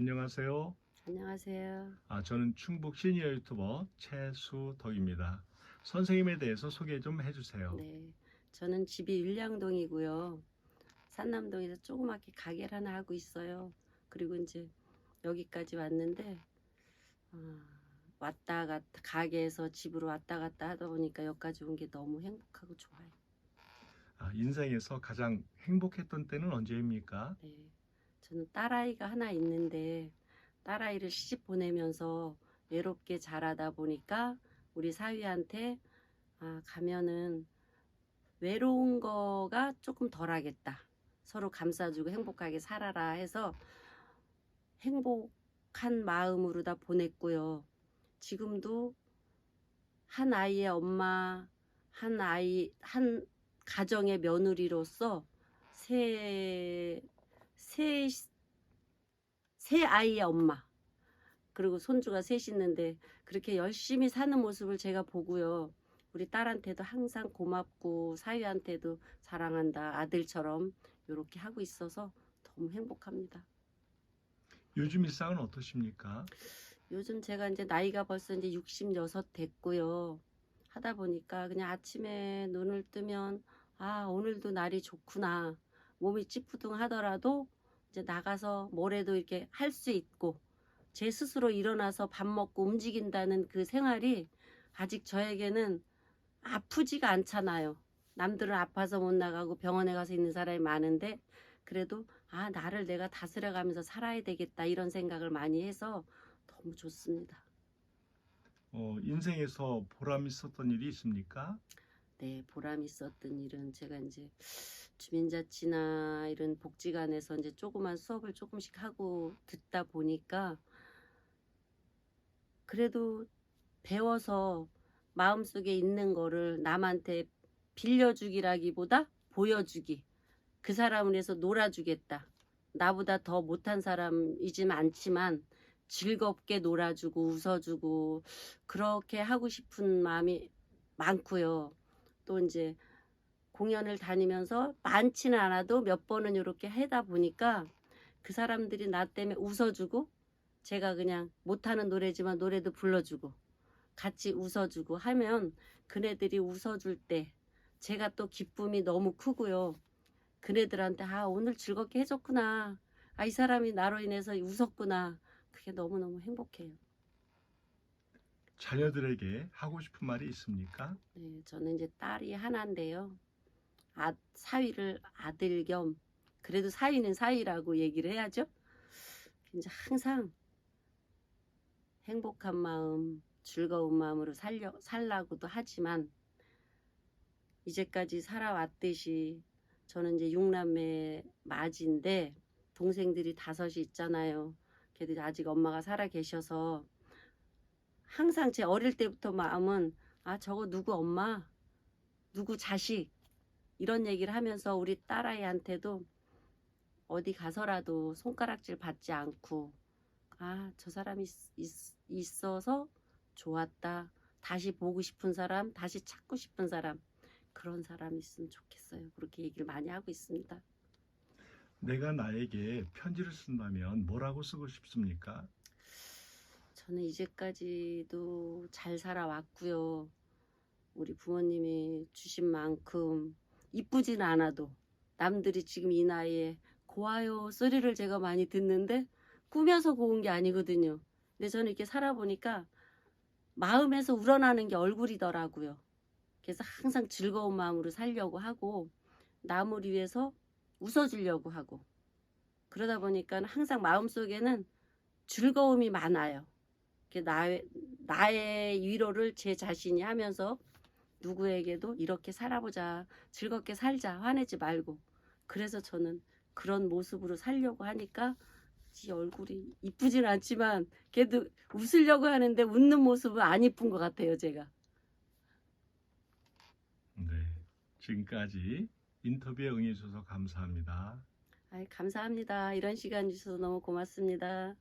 안녕하세요. 안녕하세요. 아, 저는 충북 시니어 유튜버 최수덕입니다. 선생님에 대해서 소개 좀 해주세요. 네, 저는 집이 율량동이고요. 산남동에서 조그맣게 가게를 하나 하고 있어요. 그리고 이제 여기까지 왔는데 아, 왔다 갔다 가게에서 집으로 왔다 갔다 하다 보니까 여기까지 온 게 너무 행복하고 좋아요. 아, 인생에서 가장 행복했던 때는 언제입니까? 네, 저는 딸아이가 하나 있는데 딸아이를 시집 보내면서 외롭게 자라다 보니까 우리 사위한테 아, 가면은 외로운 거가 조금 덜 하겠다. 서로 감싸주고 행복하게 살아라 해서 행복한 마음으로 다 보냈고요. 지금도 한 아이의 엄마, 한 아이, 한 가정의 며느리로서 세, 세, 세 아이의 엄마, 그리고 손주가 셋 있는데 그렇게 열심히 사는 모습을 제가 보고요. 우리 딸한테도 항상 고맙고 사위한테도 사랑한다 아들처럼 이렇게 하고 있어서 너무 행복합니다. 요즘 일상은 어떠십니까? 요즘 제가 이제 나이가 벌써 이제 66 됐고요. 하다 보니까 그냥 아침에 눈을 뜨면 아, 오늘도 날이 좋구나. 몸이 찌푸둥 하더라도 이제 나가서 뭐래도 이렇게 할 수 있고 제 스스로 일어나서 밥 먹고 움직인다는 그 생활이 아직 저에게는 아프지가 않잖아요. 남들은 아파서 못 나가고 병원에 가서 있는 사람이 많은데 그래도 아, 나를 내가 다스려 가면서 살아야 되겠다 이런 생각을 많이 해서 너무 좋습니다. 어, 인생에서 보람 있었던 일이 있습니까? 네, 보람 있었던 일은 제가 이제 주민자치나 이런 복지관에서 이제 조그만 수업을 조금씩 하고 듣다 보니까 그래도 배워서 마음속에 있는 거를 남한테 빌려주기라기보다 보여주기. 그 사람을 위해서 놀아주겠다. 나보다 더 못한 사람이지만 않지만 즐겁게 놀아주고 웃어주고 그렇게 하고 싶은 마음이 많고요. 또 이제 공연을 다니면서 많지는 않아도 몇 번은 이렇게 하다 보니까 그 사람들이 나 때문에 웃어주고 제가 그냥 못하는 노래지만 노래도 불러주고 같이 웃어주고 하면 그네들이 웃어줄 때 제가 또 기쁨이 너무 크고요. 그네들한테 아 오늘 즐겁게 해줬구나. 아 이 사람이 나로 인해서 웃었구나. 그게 너무너무 행복해요. 자녀들에게 하고 싶은 말이 있습니까? 네, 저는 이제 딸이 하나인데요. 아, 사위를 아들 겸 그래도 사위는 사위라고 얘기를 해야죠. 이제 항상 행복한 마음, 즐거운 마음으로 살려 살라고도 하지만 이제까지 살아왔듯이 저는 이제 육남매 맞인데 동생들이 다섯이 있잖아요. 걔들이 아직 엄마가 살아 계셔서 항상 제 어릴 때부터 마음은 아 저거 누구 엄마 누구 자식 이런 얘기를 하면서 우리 딸아이한테도 어디 가서라도 손가락질 받지 않고 아 저 사람이 있, 있 어서 좋았다 다시 보고 싶은 사람 다시 찾고 싶은 사람 그런 사람이 있으면 좋겠어요 그렇게 얘기를 많이 하고 있습니다 내가 나에게 편지를 쓴다면 뭐라고 쓰고 싶습니까? 저는 이제까지도 잘 살아왔고요. 우리 부모님이 주신 만큼 이쁘진 않아도 남들이 지금 이 나이에 고와요 소리를 제가 많이 듣는데 꾸며서 고운 게 아니거든요. 근데 저는 이렇게 살아보니까 마음에서 우러나는 게 얼굴이더라고요. 그래서 항상 즐거운 마음으로 살려고 하고 남을 위해서 웃어주려고 하고 그러다 보니까 항상 마음속에는 즐거움이 많아요. 나의, 나의 위로를 제 자신이 하면서 누구에게도 이렇게 살아보자. 즐겁게 살자. 화내지 말고. 그래서 저는 그런 모습으로 살려고 하니까 지 얼굴이 이쁘진 않지만 걔도 웃으려고 하는데 웃는 모습은 안 이쁜 것 같아요, 제가. 네. 지금까지 인터뷰에 응해주셔서 감사합니다. 아이, 감사합니다. 이런 시간 주셔서 너무 고맙습니다.